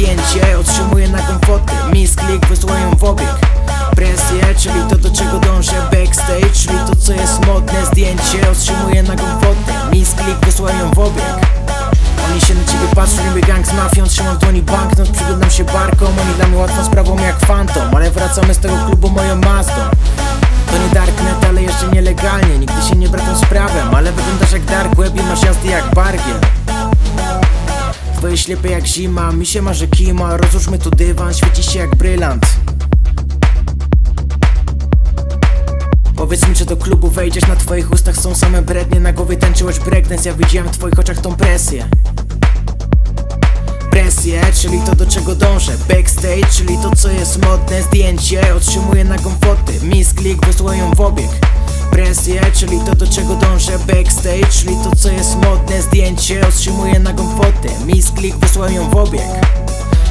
Zdjęcie, otrzymuję na komfoty Misklik, wysyłają w obieg. Presję, czyli to do czego dążę Backstage, czyli to co jest modne. Zdjęcie, otrzymuję na komfoty Misklik, wysyłają w obieg. Oni się na ciebie patrzą, niby gang z mafią Trzymam dłoni banknot, przyglądam się barkom. Oni dla mnie łatwą sprawą jak fantom Ale wracamy z tego klubu moją Mazdą. To nie darknet, ale jeszcze nielegalnie. Nigdy się nie brałem z prawem Ale wyglądasz jak dark web i masz jazdy jak bargiel Twoje ślepy jak zima, mi się marzy kima Rozłóżmy tu dywan, świeci się jak brylant. Powiedz mi, czy do klubu wejdziesz, na twoich ustach są same brednie. Na głowie tańczyłeś breakdance, ja widziałem w twoich oczach tą presję. Presję, czyli to do czego dążę. Backstage, czyli to co jest modne. Zdjęcie, otrzymuję na komfoty Misklik, wysyłają w obieg. Presję, czyli to do czego dążę. Backstage, czyli to co jest modne. Zdjęcie, otrzymuję na komfoty Misklik, wysyłają w obieg.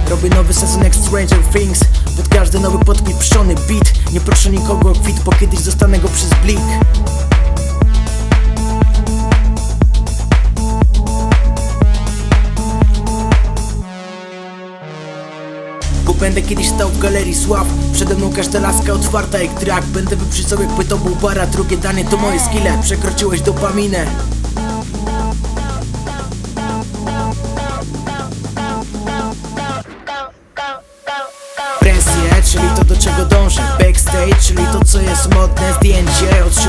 Robię nowy sezon jak Stranger Things. Pod każdy nowy podpiprzony beat. Nie proszę nikogo o kwit, bo kiedyś zostanę go przez blik. Bo będę kiedyś stał w galerii sław. Przede mną każda laska otwarta jak drak. Będę wyprzedzał jakby to był bara Drugie danie to moje skille. Przekroczyłeś dopaminę do czego dążę. Backstage, czyli to co jest modne. Zdjęcie, komforcie